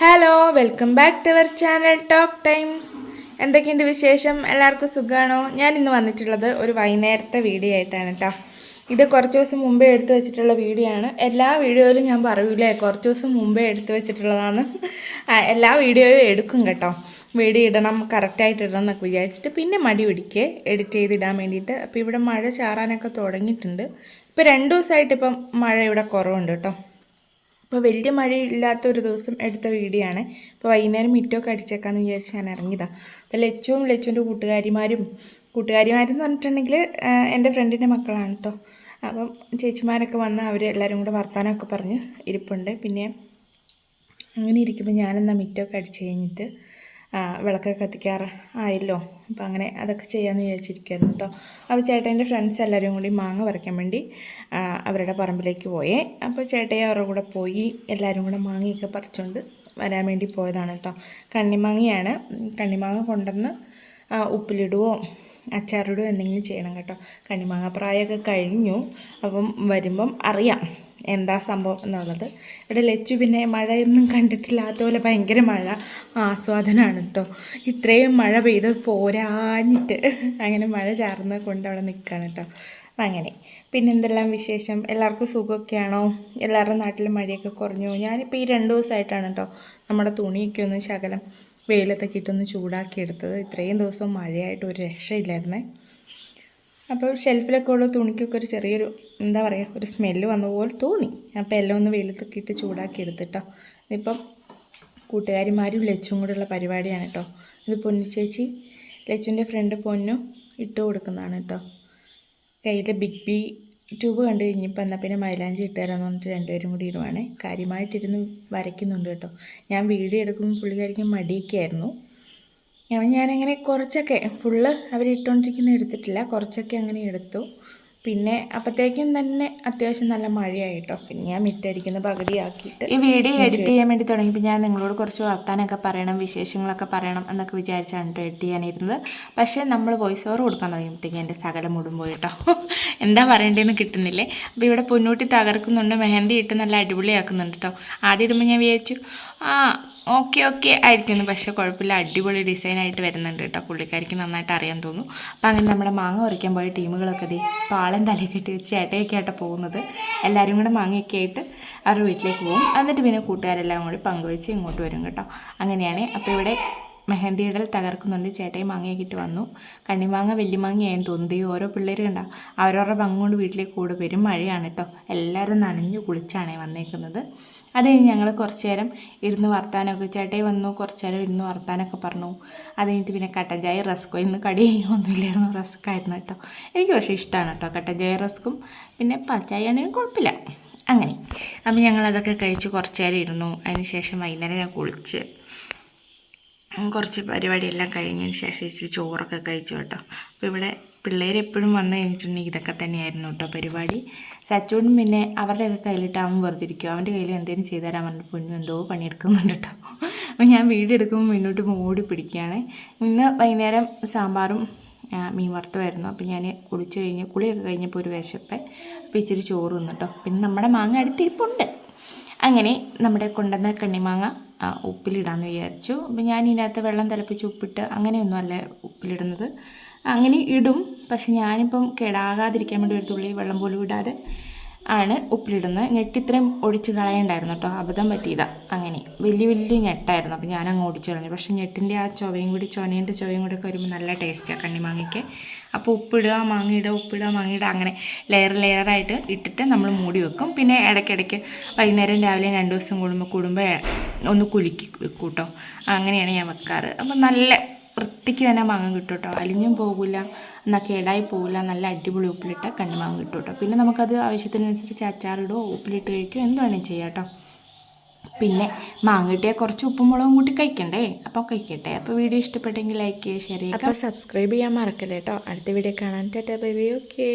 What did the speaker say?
Hello welcome back to our channel talk times എന്തൊക്കെയുണ്ട് വിശേഷം? എല്ലാവർക്കും സുഖമാണോ ഞാൻ ഇന്ന് വന്നിട്ടുള്ളത് ഒരു വൈകുന്നേരത്തെ വീഡിയോ ആയിട്ടാണ് കേട്ടോ ഇത് കുറച്ച് ദിവസം മുമ്പേ എടുത്തു വെച്ചിട്ടുള്ള വീഡിയോ ആണ്. എല്ലാ വീഡിയോയിലും ഞാൻ പറയൂലേ കുറച്ച് ദിവസം മുമ്പേ എടുത്തു വെച്ചിട്ടുള്ളതാണ്. എല്ലാ വീഡിയോയും എടുക്കും കേട്ടോ. വീഡിയോ ഇടണം കറക്റ്റായിട്ട് ഇടണം എന്നൊക്കെ വിചാരിച്ചിട്ട് പിന്നെ മടി പിടിക്കുക എഡിറ്റ് ചെയ്തിടാൻ വേണ്ടിയിട്ട്. അപ്പോൾ ഇവിടെ മഴ ചാറാനൊക്കെ തുടങ്ങിയിട്ടുണ്ട്. ഇപ്പോൾ രണ്ട് ദിവസമായിട്ട് ഇപ്പം മഴ ഇവിടെ കുറവുണ്ട് കേട്ടോ. അപ്പോൾ വലിയ മഴയില്ലാത്ത ഒരു ദിവസം എടുത്ത വീഡിയോ ആണ് അപ്പോൾ വൈകുന്നേരം മിറ്റൊക്കെ അടിച്ചേക്കാന്ന് വിചാരിച്ച് ഞാൻ ഇറങ്ങിയതാണ് അപ്പോൾ ലച്ചുവും ലച്ചുവിന്റെ കൂട്ടുകാരിമാരും കൂട്ടുകാരിമാരെന്ന് പറഞ്ഞിട്ടുണ്ടെങ്കിൽ എന്റെ ഫ്രണ്ടിന്റെ മക്കളാണ് കേട്ടോ. അപ്പം ചേച്ചിമാരൊക്കെ വന്ന് അവർ എല്ലാവരും കൂടെ വർത്തമാനമൊക്കെ പറഞ്ഞ് ഇരിപ്പുണ്ട്. പിന്നെ അങ്ങനെ ഇരിക്കുമ്പോൾ ഞാനെന്നാൽ മിറ്റൊക്കെ അടിച്ച് കഴിഞ്ഞിട്ട് വിളക്കൊക്കെ കത്തിക്കാറ് ആയല്ലോ. അപ്പം അങ്ങനെ അതൊക്കെ ചെയ്യാമെന്ന് വിചാരിച്ചിരിക്കുകയായിരുന്നു കേട്ടോ അപ്പോൾ ചേട്ടന്റെ ഫ്രണ്ട്സ് എല്ലാവരും കൂടി മാങ്ങ പറിക്കാൻ വേണ്ടി അവരുടെ പറമ്പിലേക്ക് പോയേ. അപ്പോൾ ചേട്ടയെ അവരുടെ കൂടെ പോയി എല്ലാവരും കൂടെ മാങ്ങയൊക്കെ പറിച്ചുകൊണ്ട് വരാൻ വേണ്ടി പോയതാണ് കേട്ടോ കണ്ണിമാങ്ങയാണ്. കണ്ണിമാങ്ങ കൊണ്ടുവന്ന് ഉപ്പിലിടുവോ അച്ചാറിടുവോ എന്തെങ്കിലും ചെയ്യണം കേട്ടോ. കണ്ണിമാങ്ങ പ്രായമൊക്കെ കഴിഞ്ഞു. അപ്പം വരുമ്പം അറിയാം. എന്താ സംഭവം എന്നുള്ളത്. ഇവിടെ ലച്ചു പിന്നെ മഴയൊന്നും കണ്ടിട്ടില്ലാത്ത പോലെ ഭയങ്കര മഴ. ആസ്വാദനമാണ് കേട്ടോ ഇത്രയും മഴ പെയ്ത് പോരാഞ്ഞിട്ട് അങ്ങനെ മഴ ചാർന്ന് കൊണ്ട് അവിടെ നിൽക്കുകയാണ് കേട്ടോ അങ്ങനെ. പിന്നെ എന്തെല്ലാം വിശേഷം? എല്ലാവർക്കും സുഖമൊക്കെയാണോ? എല്ലാവരുടെ നാട്ടിൽ മഴയൊക്കെ കുറഞ്ഞു. ഞാനിപ്പോൾ ഈ രണ്ട് ദിവസമായിട്ടാണ് കേട്ടോ നമ്മുടെ തുണിയൊക്കെ ഒന്ന് ശകലം വെയിലത്തൊക്കെ ഇട്ടൊന്ന് ചൂടാക്കി എടുത്തത് ഇത്രയും ദിവസം മഴയായിട്ട് ഒരു രക്ഷയില്ലായിരുന്നേ. അപ്പോൾ ഷെൽഫിലൊക്കെ ഉള്ള തുണിക്കൊക്കെ ഒരു ചെറിയൊരു എന്താ പറയുക ഒരു സ്മെല്ല് വന്ന പോലെ തോന്നി. അപ്പോൾ എല്ലാം ഒന്ന് വെയിലത്തൊക്കെ ഇട്ട് ചൂടാക്കി എടുത്തിട്ടോ. ഇതിപ്പം കൂട്ടുകാരിമാരും ലച്ചും കൂടെയുള്ള പരിപാടിയാണ് കേട്ടോ. ഇത് പൊന്നു ചേച്ചി ലച്ചുവിന്റെ ഫ്രണ്ട് പൊന്നു ഇട്ട് കൊടുക്കുന്നതാണ് കേട്ടോ. കയ്യിൽ ബിഗ് ബി ട്യൂബ് കണ്ടു കഴിഞ്ഞപ്പോൾ എന്നാൽ പിന്നെ മൈലാഞ്ചി ഇട്ടുതരാമെന്ന് പറഞ്ഞിട്ട് രണ്ടുപേരും കൂടി ഇടുവാണേ കാര്യമായിട്ടിരുന്ന് വരയ്ക്കുന്നുണ്ട് കേട്ടോ. ഞാൻ വീഡിയോ എടുക്കുമ്പോൾ പുള്ളിക്കാരിക്കും മടിയൊക്കെ ആയിരുന്നു. ഞാനങ്ങനെ കുറച്ചൊക്കെ ഫുള്ള് അവരിട്ടുകൊണ്ടിരിക്കുന്ന എടുത്തിട്ടില്ല. കുറച്ചൊക്കെ അങ്ങനെ എടുത്തു. പിന്നെ അപ്പോഴത്തേക്കും തന്നെ അത്യാവശ്യം നല്ല മഴയായിട്ടോ. പിന്നെ ഞാൻ മിറ്റടിക്കുന്ന പകുതിയാക്കിയിട്ട് ഈ വീഡിയോ എഡിറ്റ് ചെയ്യാൻ വേണ്ടി തുടങ്ങിയപ്പോൾ ഞാൻ നിങ്ങളോട് കുറച്ച് വർത്താനൊക്കെ പറയണം വിശേഷങ്ങളൊക്കെ പറയണം എന്നൊക്കെ വിചാരിച്ചാണ് കേട്ടോ എഡിറ്റ് ചെയ്യാനിരുന്നത്. പക്ഷേ നമ്മൾ വോയിസ് ഓവർ കൊടുക്കാൻ തുടങ്ങിയപ്പോഴത്തേക്കും എന്റെ സകലം മുടും പോയിട്ടോ എന്താ പറയേണ്ടതെന്ന് കിട്ടുന്നില്ലേ? അപ്പോൾ ഇവിടെ പൊന്നൂട്ടി തകർക്കുന്നുണ്ട് മെഹന്തി ഇട്ട് നല്ല അടിപൊളിയാക്കുന്നുണ്ട് കേട്ടോ ആദ്യം ഇടുമ്പോൾ ഞാൻ വിചാരിച്ചു ആ ഓക്കെ ഓക്കെ ആയിരിക്കുന്നു പക്ഷേ കുഴപ്പമില്ല. അടിപൊളി ഡിസൈനായിട്ട് വരുന്നുണ്ട് കേട്ടോ. പുള്ളിക്കാരിക്ക് നന്നായിട്ട് അറിയാൻ തോന്നും. അപ്പം അങ്ങനെ നമ്മുടെ മാങ്ങ ഉറയ്ക്കാൻ പോയ ടീമുകളൊക്കെ ദേ പാളം തല കെട്ടി വെച്ച് ചേട്ടയൊക്കെ ആയിട്ട് പോകുന്നത്. എല്ലാവരും കൂടെ മാങ്ങയൊക്കെ ആയിട്ട് അവരുടെ വീട്ടിലേക്ക് പോകും. എന്നിട്ട് പിന്നെ കൂട്ടുകാരെല്ലാം കൂടി പങ്കുവെച്ച് ഇങ്ങോട്ട് വരും കേട്ടോ. അങ്ങനെയാണ്. അപ്പോൾ ഇവിടെ മെഹന്തി ഇടൽ തകർക്കുന്നുണ്ട്. ചേട്ടയും മാങ്ങയൊക്കെ വന്നു. കണ്ണിമാങ്ങ വലിയമാങ്ങയായെന്ന് തോന്നുന്നത് ഈ ഓരോ പിള്ളേർ കണ്ട അവരവരുടെ പങ്ക് കൊണ്ട് വീട്ടിലേക്ക് കൂടെ വരും മഴയാണ് കേട്ടോ എല്ലാവരും നനഞ്ഞു കുളിച്ചാണ് വന്നേക്കുന്നത്. അത് കഴിഞ്ഞ് ഞങ്ങൾ കുറച്ച് നേരം ഇരുന്ന് വർത്താനമൊക്കെ ചേട്ടയി വന്നു കുറച്ച് നേരം ഇരുന്ന് വർത്താനമൊക്കെ പറഞ്ഞു. അത് കഴിഞ്ഞിട്ട് പിന്നെ കട്ടൻ ചായ റസ്കോ ഇന്ന് കടി ഒന്നുമില്ലായിരുന്നു റസ്ക്കായിരുന്നു കേട്ടോ എനിക്ക് പക്ഷേ ഇഷ്ടമാണ് കേട്ടോ കട്ടൻ ചായ റസ്ക്കും. പിന്നെ പാൽച്ചായ ആണെങ്കിലും കുഴപ്പമില്ല. അങ്ങനെ. അപ്പം ഞങ്ങളതൊക്കെ കഴിച്ച് കുറച്ച് നേരം ഇരുന്നു. അതിന് ശേഷം വൈകുന്നേരം ഞാൻ കുളിച്ച് കുറച്ച് പരിപാടിയെല്ലാം കഴിഞ്ഞതിന് ശേഷം ഇച്ചിരി ചോറൊക്കെ കഴിച്ചു കേട്ടോ. അപ്പോൾ ഇവിടെ പിള്ളേർ എപ്പോഴും വന്നു കഴിഞ്ഞിട്ടുണ്ടെങ്കിൽ ഇതൊക്കെ തന്നെയായിരുന്നു കേട്ടോ പരിപാടി. സച്ചോടും പിന്നെ അവരുടെയൊക്കെ കയ്യിലിട്ട് അവൻ വെറുതെ ഇരിക്കും അവന്റെ കയ്യിൽ എന്തെങ്കിലും ചെയ്തു തരാൻ പറഞ്ഞിട്ട് പൊന്നു എന്തോ പണിയെടുക്കുന്നുണ്ട് കേട്ടോ. അപ്പോൾ ഞാൻ വീഡിയോ എടുക്കുമ്പോൾ മുന്നോട്ട് ഓടി പിടിക്കുകയാണ്. ഇന്ന് വൈകുന്നേരം സാമ്പാറും മീൻ വറുത്തുമായിരുന്നു. അപ്പോൾ ഞാൻ കുളിച്ച് കഴിഞ്ഞ് കുളിയൊക്കെ കഴിഞ്ഞപ്പോൾ ഒരു വിശപ്പ് അപ്പോൾ ഇച്ചിരി ചോറ് നിന്നിട്ടോ പിന്നെ നമ്മുടെ മാങ്ങ അടുത്തിരിപ്പുണ്ട്. അങ്ങനെ നമ്മുടെ കൊണ്ടുവന്ന കണ്ണിമാങ്ങ ഉപ്പിലിടാമെന്ന് വിചാരിച്ചു. അപ്പം ഞാൻ ഇതിനകത്ത് വെള്ളം തിളപ്പിച്ച് ഉപ്പിട്ട് അങ്ങനെയൊന്നും അല്ല ഉപ്പിലിടുന്നത്. അങ്ങനെ ഇടും. പക്ഷെ ഞാനിപ്പം കേടാകാതിരിക്കാൻ വേണ്ടി ഒരു തുള്ളി വെള്ളം പോലും ഇടാതെ ആണ് ഉപ്പിലിടുന്നത്. ഞെട്ടിത്രയും ഒഴിച്ച് കളയണ്ടായിരുന്നു കേട്ടോ. അബദ്ധം പറ്റിയതാ. അങ്ങനെ. വലിയ വലിയ ഞെട്ടായിരുന്നു. അപ്പോൾ ഞാൻ അങ്ങ് ഓടിച്ചു കളഞ്ഞു. പക്ഷേ ഞെട്ടിന്റെ ആ ചൊവയും കൂടി ചൊനേന്റെ ചൊവയും കൂടി ഒക്കെ വരുമ്പോൾ നല്ല ടേസ്റ്റാണ് കണ്ണിമാങ്ങയ്ക്ക്. അപ്പോൾ ഉപ്പിടുക മാങ്ങയിടുക ഉപ്പിടുക മാങ്ങയിടുക അങ്ങനെ ലെയർ ലെയറായിട്ട് ഇട്ടിട്ട് നമ്മൾ മൂടി വെക്കും. പിന്നെ ഇടയ്ക്കിടയ്ക്ക് വൈകുന്നേരം രാവിലെ രണ്ട് ദിവസം കൂടുമ്പോൾ കൂടുമ്പോൾ ഒന്ന് കുലുക്കി വെക്കും കേട്ടോ. അങ്ങനെയാണ് ഞാൻ വെക്കാറ്. അപ്പോൾ നല്ല വൃത്തിക്ക് തന്നെ മാങ്ങ കിട്ടും കേട്ടോ അലിഞ്ഞും പോകില്ല എന്നാൽ കേടായി പോകില്ല നല്ല അടിപൊളി ഉപ്പിലിട്ട കണ്ണിമാങ്ങ കിട്ടും കേട്ടോ പിന്നെ നമുക്കത് ആവശ്യത്തിനനുസരിച്ച് അച്ചാറിടുകയോ ഉപ്പിലിട്ട് കഴിക്കുകയോ എന്ത് വേണമെങ്കിലും ചെയ്യാം കേട്ടോ പിന്നെ മാങ്ങ കിട്ടിയാൽ കുറച്ച് ഉപ്പും മുളകും കൂട്ടി കഴിക്കണ്ടേ? അപ്പോൾ കഴിക്കട്ടെ. അപ്പോൾ വീഡിയോ ഇഷ്ടപ്പെട്ടെങ്കിൽ ലൈക്ക് ചെയ്യുക ഷെയർ ചെയ്യുക. അപ്പോൾ സബ്സ്ക്രൈബ് ചെയ്യാൻ മറക്കല്ലേ കേട്ടോ അടുത്ത വീഡിയോ കാണാൻ. Tata bye bye okay